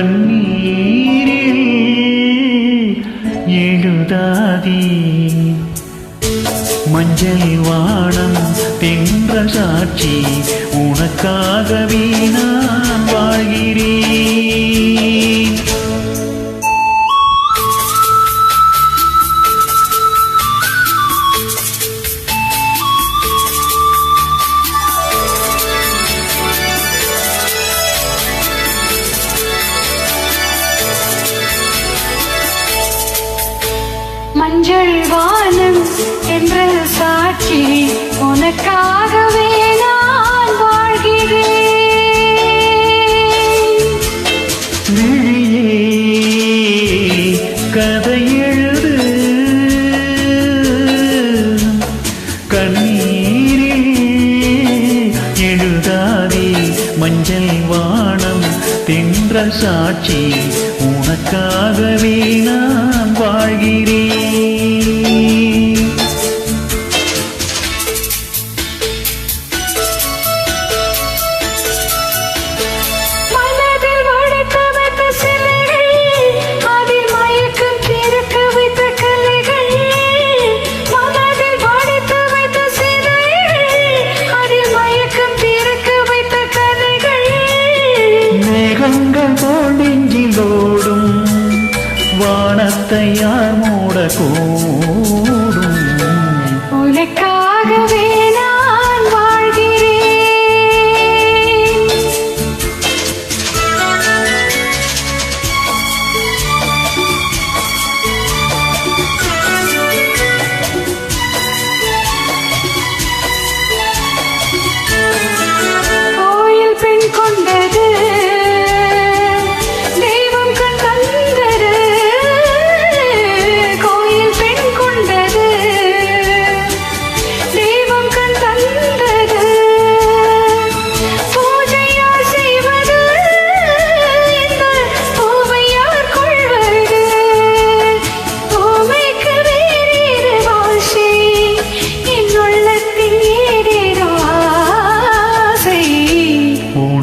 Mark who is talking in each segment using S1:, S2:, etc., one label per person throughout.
S1: கண்ணீரில் எழுதாதே. மஞ்சள் வானம் தென்ற சாட்சி உனக்காகவே நான் வாழ்கிறேன்.
S2: வானம் என்ற சாட்சி உனக்காகவே நான் வாழ்கிறேன்.
S1: விழியே கதை எழுது. கண்ணீரே எழுதாதே மஞ்சள் வானம் தென்ற சாட்சி உனக்காகவே நான் வாழ்கிறேன். வானத்தை யார் மூடக்கூடும்?
S2: உனக்காகவே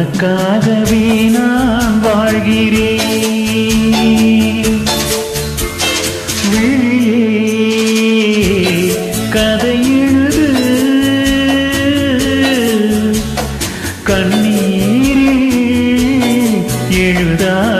S1: உனக்காகவே நான் வாழ்கிறேன். கதை எழுது. கண்ணீரில் எழுதா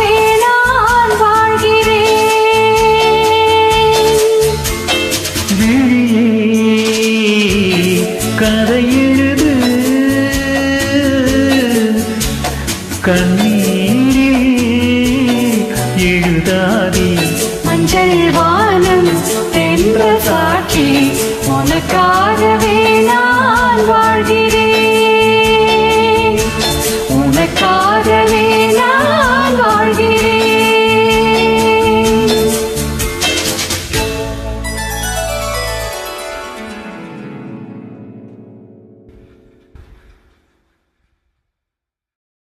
S1: கண்ணீரே எழுதாதே.
S2: மஞ்சள் வானம் என்ற சாட்சி உனக்காகவே நான் வாழ்கிறேன். உனக்காக